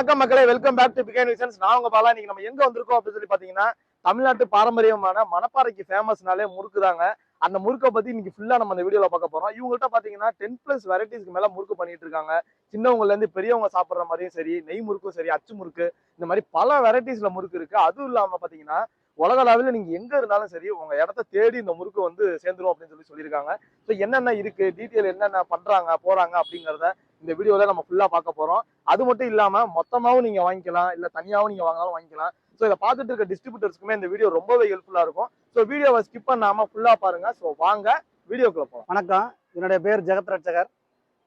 வணக்கம் மக்களே welcome back to பிகேன் விசன்ஸ் நான் உங்க பாலா. இன்னைக்கு நம்ம எங்க வந்திருக்கோம் அப்படின்னு சொல்லி பாத்தீங்கன்னா தமிழ்நாட்டு பாரம்பரியமான மணப்பாறைக்கு ஃபேமஸ்னாலே முறுக்கு தாங்க அந்த முறுக்கை பத்தி இன்னைக்கு ஃபுல்லா நம்ம இந்த வீடியோல பார்க்க போறோம். இவங்கள்ட்ட பாத்தீங்கன்னா டென் பிளஸ் வெரைட்டிஸ்க்கு மேல முறுக்கு பண்ணிட்டு இருக்காங்க. சின்னவங்கல இருந்து பெரியவங்க சாப்பிடுற மாதிரியும் சரி நெய் முறுக்கும் சரி அச்சு முறுக்கு இந்த மாதிரி பல வெரைட்டிஸ்ல முறுக்கு இருக்கு. அதுவும் இல்லாம பாத்தீங்கன்னா உலக அளவில் நீங்க எங்க இருந்தாலும் சரி உங்க இடத்த தேடி இந்த முறுக்கு வந்து சேர்ந்துரும் அப்படின்னு சொல்லி சொல்லியிருக்காங்க. ஸோ என்னென்ன இருக்கு டீட்டெயில் என்னென்ன பண்றாங்க போறாங்க அப்படிங்கிறத இந்த வீடியோல நம்ம ஃபுல்லா பார்க்க போறோம். அது மட்டும் இல்லாம மொத்தமாவும் நீங்க வாங்கிக்கலாம் இல்ல தனியாவும் நீங்க வாங்கினாலும் வாங்கிக்கலாம். ஸோ இதை பார்த்துட்டு இருக்க டிஸ்ட்ரிபியூட்டர்ஸ்க்குமே இந்த வீடியோ ரொம்பவே ஹெல்ப்ஃபுல்லா இருக்கும். ஸோ வீடியோவை ஸ்கிப் பண்ணாம ஃபுல்லா பாருங்க. ஸோ வாங்க வீடியோக்குள்ள போகலாம் வணக்கம். என்னுடைய பேர் ஜெகத் ரட்சகர்.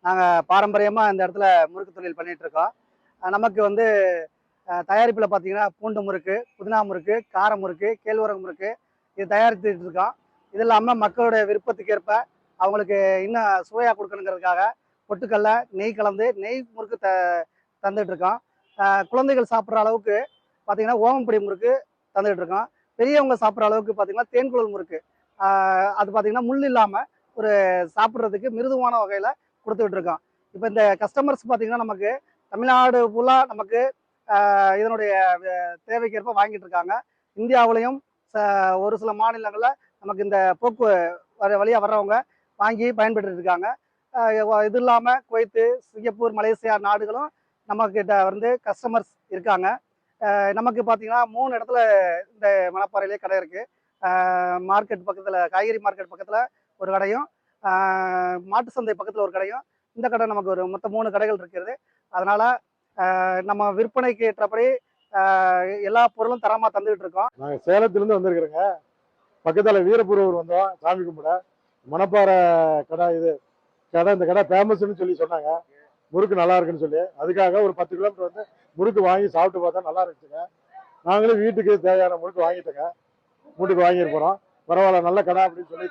நாங்கள் பாரம்பரியமாக இந்த இடத்துல முறுக்கு தொழில் பண்ணிட்டு இருக்கோம். நமக்கு வந்து தயாரிப்பில் பார்த்தீங்கன்னா பூண்டு முறுக்கு புதினா முறுக்கு கார முறுக்கு கேழ்வரகு முறுக்கு இது தயாரித்துட்டு இருக்கோம். இது இல்லாமல் மக்களுடைய விருப்பத்துக்கு ஏற்ப அவங்களுக்கு இன்னும் சுவையாக கொடுக்கணுங்கிறதுக்காக பொட்டுக்கல்ல நெய் கலந்து நெய் முறுக்கு த தந்துட்டு இருக்கோம் குழந்தைகள் சாப்பிட்ற அளவுக்கு பார்த்திங்கன்னா ஓமப்பொடி முறுக்கு தந்துட்டு இருக்கோம் பெரியவங்க சாப்பிட்ற அளவுக்கு பார்த்தீங்கன்னா தேன்குழல் முறுக்கு. அது பார்த்தீங்கன்னா முள் இல்லாமல் ஒரு சாப்பிட்றதுக்கு மிருதுவான வகையில் கொடுத்துக்கிட்டு இருக்கோம் இப்போ இந்த கஸ்டமர்ஸ் பார்த்தீங்கன்னா நமக்கு தமிழ்நாடு ஃபுல்லாக நமக்கு இதனுடைய தேவைக்கேற்ப வாங்கிட்டு இருக்காங்க ச ஒரு சில மாநிலங்களில் நமக்கு இந்த போக்கு வழியாக வர்றவங்க வாங்கி பயன்பெற்று இருக்காங்க இது இல்லாமல் குவைத்து சிங்கப்பூர் மலேசியா நாடுகளும் நம்மக்கிட்ட வந்து கஸ்டமர்ஸ் இருக்காங்க. நமக்கு பார்த்தீங்கன்னா மூணு இடத்துல இந்த மணப்பாறையிலே கடை இருக்குது மார்க்கெட் பக்கத்தில் காய்கறி மார்க்கெட் பக்கத்தில் ஒரு கடையும் மாட்டு சந்தை பக்கத்தில் ஒரு கடையும். இந்த கடை நமக்கு ஒரு மொத்தம் மூணு கடைகள் இருக்கிறது. அதனால் நம்ம விற்பனைக்கு ஏற்றபடி எல்லா பொருளும் தரமாக தந்துக்கிட்டு இருக்கோம். நாங்கள் சேலத்திலிருந்து வந்திருக்கிறோங்க. பக்கத்துல ஊர் வந்தோம் சாமி கும்பிட. மணப்பாறை கடை இது. கடை இந்த கடை ஃபேமஸ்னு சொல்லி சொன்னாங்க. முறுக்கு நல்லா இருக்குன்னு சொல்லி. அதுக்காக ஒரு பத்து கிலோமீட்டர் வந்து முறுக்கு வாங்கி சாப்பிட்டு பார்த்தா நல்லா இருந்துச்சுங்க. நாங்களும் வீட்டுக்கு தேவையான முறுக்கு வாங்கிட்டோங்க. வீட்டுக்கு வாங்கிட்டு பரவாயில்ல நல்ல கடை அப்படின்னு சொல்லி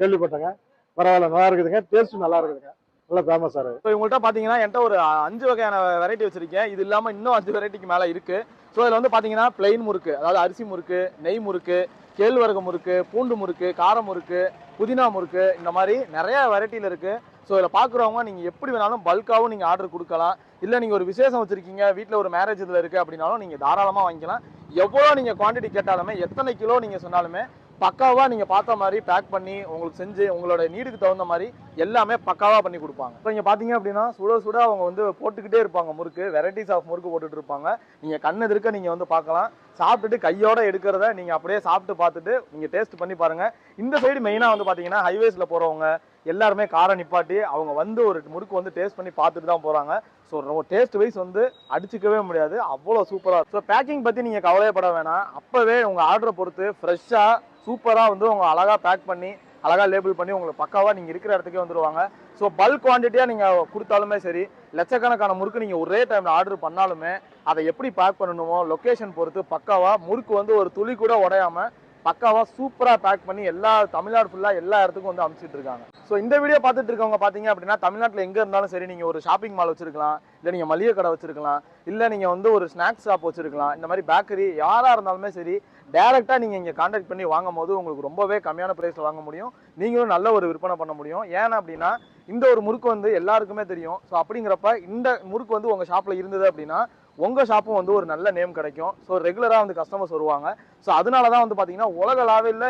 கேள்விப்பட்டேங்க. பரவாயில்ல நல்லா இருக்குதுங்க. டேஸ்ட் நல்லா இருக்குதுங்க. நல்லா ஃபேமஸ் சார் ஸோ உங்கள்கிட்ட பார்த்தீங்கன்னா என்கிட்ட ஒரு அஞ்சு வகையான வெரைட்டி வச்சிருக்கேன். இது இல்லாமல் இன்னும் அஞ்சு வெரைட்டிக்கு மேலே இருக்கு. ஸோ இதில் வந்து பார்த்தீங்கன்னா பிளெயின் முறுக்கு அதாவது அரிசி முறுக்கு நெய் முறுக்கு கேழ்வரகு முறுக்கு பூண்டு முறுக்கு கார முறுக்கு புதினா முறுக்கு இந்த மாதிரி நிறைய வெரைட்டியில் இருக்கு. ஸோ இதில் பார்க்குறவங்க நீங்கள் எப்படி வேணாலும் பல்காகவும் நீங்கள் ஆர்டர் கொடுக்கலாம். இல்லை நீங்கள் ஒரு விசேஷம் வச்சுருக்கீங்க வீட்டில் ஒரு மேரேஜ் இதில் இருக்குது அப்படின்னாலும் நீங்கள் தாராளமாக வாங்கிக்கலாம். எவ்வளோ நீங்கள் குவாண்டிட்டி கேட்டாலுமே எத்தனை கிலோ நீங்கள் சொன்னாலுமே பக்காவாக நீங்கள் பார்த்த மாதிரி பேக் பண்ணி உங்களுக்கு செஞ்சு உங்களோட நீடுக்கு தகுந்த மாதிரி எல்லாமே பக்காவாக பண்ணி கொடுப்பாங்க. இப்போ இங்கே பார்த்தீங்க அப்படின்னா சுட சுட அவங்க வந்து போட்டுக்கிட்டே இருப்பாங்க முறுக்கு. வெரைட்டிஸ் ஆஃப் முறுக்கு போட்டுட்டு இருப்பாங்க. நீங்கள் கண்ணு எதிர்க்க நீங்கள் வந்து பார்க்கலாம். சாப்பிட்டுட்டு கையோட எடுக்கிறத நீங்கள் அப்படியே சாப்பிட்டு பார்த்துட்டு நீங்கள் டேஸ்ட் பண்ணி பாருங்கள் இந்த சைடு மெயினாக வந்து பார்த்தீங்கன்னா ஹைவேஸில் போகிறவங்க எல்லாருமே காரை நிப்பாட்டி அவங்க வந்து ஒரு முறுக்கு வந்து டேஸ்ட் பண்ணி பார்த்துட்டு தான் போகிறாங்க ஸோ டேஸ்ட் வைஸ் வந்து அடிச்சுக்கவே முடியாது. அவ்வளோ சூப்பராக ஸோ பேக்கிங் பற்றி நீங்கள் கவலையப்பட வேணாம். அப்போவே உங்கள் ஆர்டரை பொறுத்து ஃப்ரெஷ்ஷாக சூப்பராக வந்து உங்கள் அழகாக பேக் பண்ணி அழகாக லேபிள் பண்ணி உங்களுக்கு பக்காவாக நீங்கள் இருக்கிற இடத்துக்கே வந்துடுவாங்க ஸோ பல்க் குவான்டிட்டியாக நீங்கள் கொடுத்தாலுமே சரி லட்சக்கணக்கான முறுக்கு நீங்கள் ஒரே டைமில் ஆர்டர் பண்ணாலுமே அதை எப்படி பேக் பண்ணணுமோ லொக்கேஷன் பொறுத்து பக்காவாக முறுக்கு வந்து ஒரு துளி கூட உடையாமல் பக்காவாக சூப்பராக பேக் பண்ணி எல்லா தமிழ்நாடு ஃபுல்லாக எல்லா இடத்துக்கும் வந்து அமைச்சிட்டு இருக்காங்க. ஸோ இந்த வீடியோ பார்த்துட்டு இருக்கவங்க பார்த்தீங்க அப்படின்னா தமிழ்நாட்டில் எங்கே இருந்தாலும் சரி நீங்கள் ஒரு ஷாப்பிங் மால் வச்சிருக்கலாம் இல்லை நீங்கள் மளிகை கடை வச்சிருக்கலாம் இல்லை நீங்கள் வந்து ஒரு ஸ்நாக்ஸ் ஷாப் வச்சிருக்கலாம் இந்த மாதிரி பேக்கரி யாராக இருந்தாலுமே சரி டேரெக்டாக நீங்கள் இங்கே காண்டாக்ட் பண்ணி வாங்கும் போது உங்களுக்கு ரொம்பவே கம்மியான ப்ரைஸில் வாங்க முடியும். நீங்களும் நல்ல ஒரு விற்பனை பண்ண முடியும். ஏன்னா அப்படின்னா இந்த ஒரு முறுக்கு வந்து எல்லாருக்குமே தெரியும். ஸோ அப்படிங்கிறப்ப இந்த முறுக்கு வந்து உங்கள் ஷாப்பில் இருந்தது அப்படின்னா உங்கள் ஷாப்பும் வந்து ஒரு நல்ல நேம் கிடைக்கும். ஸோ ரெகுலராக வந்து கஸ்டமர்ஸ் வருவாங்க. ஸோ அதனால தான் வந்து பார்த்தீங்கன்னா உலக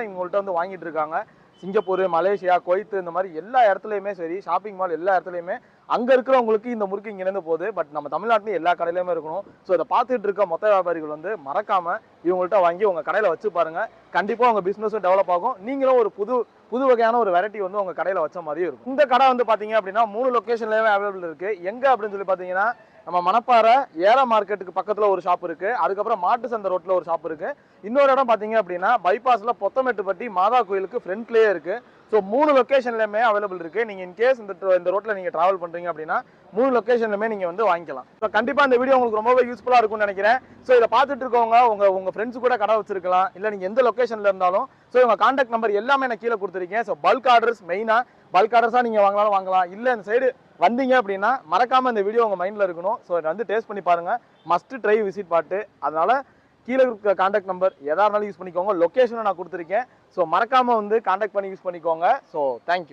இவங்கள்ட்ட வந்து வாங்கிட்டு இருக்காங்க. சிங்கப்பூர் மலேசியா கொய்த்து இந்த மாதிரி எல்லா இடத்துலையுமே சரி ஷாப்பிங் மால் எல்லா இடத்துலையுமே அங்கே இருக்கிறவங்களுக்கு இந்த முறுக்கு இங்கேருந்து போகுது. பட் நம்ம தமிழ்நாட்டிலையும் எல்லா கடையிலுமே இருக்கணும். ஸோ இதை பார்த்துட்டு இருக்க மொத்த வியாபாரிகள் வந்து மறக்காமல் இவங்கள்ட்ட வாங்கி உங்கள் கடையில் வச்சு பாருங்க. கண்டிப்பாக உங்கள் பிஸ்னஸும் டெவலப் ஆகும். நீங்களும் ஒரு புது புது வகையான ஒரு வெரைட்டி வந்து உங்கள் கடையில் வச்ச மாதிரியும் இருக்கும். இந்த கடை வந்து பார்த்தீங்க அப்படின்னா மூணு லொக்கேஷன்லேயுமே அவைலபிள் இருக்குது எங்கே அப்படின்னு சொல்லி பார்த்தீங்கன்னா நம்ம மணப்பாறை ஏல மார்க்கெட்டுக்கு பக்கத்தில் ஒரு ஷாப் இருக்கு. அதுக்கப்புறம் மாட்டு சந்தை ரோட்டில் ஒரு ஷாப் இருக்கு. இன்னொரு இடம் பார்த்தீங்க அப்படின்னா பைபாஸில் பொத்தமெட்டுப்பட்டி மாதா கோயிலுக்கு ஃப்ரண்ட்லேயே இருக்கு. ஸோ மூணு லொக்கேஷன்லையுமே அவைலபிள் இருக்குது நீங்கள் இன் கேஸ் இந்த இந்த ரோட்டில் நீங்கள் ட்ராவல் பண்ணுறீங்க அப்படின்னா மூணு லொக்கேஷன்லையுமே நீங்கள் வந்து வாங்கிக்கலாம். ஸோ கண்டிப்பாக இந்த வீடியோ உங்களுக்கு ரொம்பவே யூஸ்ஃபுல்லாக இருக்கும்னு நினைக்கிறேன். ஸோ இதை பார்த்துட்டு இருக்கவங்க உங்கள் உங்கள் ஃப்ரெண்ட்ஸ் கூட கடை வச்சிருக்கலாம். இல்லை நீங்கள் எந்த லொக்கேஷன்ல இருந்தாலும் ஸோ உங்கள் காண்டாக்ட் நம்பர் எல்லாமே நான் கீழே கொடுத்துருக்கேன். ஸோ பல்க் ஆர்டர்ஸ் மெயினாக பல்க் ஆர்டர்ஸாக நீங்கள் வாங்கலாம் வாங்கலாம். இல்லை இந்த சைடு வந்தீங்க அப்படின்னா மறக்காமல் இந்த வீடியோ உங்கள் மைண்டில் இருக்கணும். ஸோ இதை வந்து டேஸ்ட் பண்ணி பாருங்கள் மஸ்ட் ட்ரை விசிட் பாட்டு அதனால் கீழே இருக்க காண்டாக்ட் நம்பர் எதா இருந்தாலும் யூஸ் பண்ணிக்கோங்க. லொக்கேஷனை நான் கொடுத்துருக்கேன். ஸோ மறக்காமல் வந்து காண்டாக்ட் பண்ணி யூஸ் பண்ணிக்கோங்க. So thank you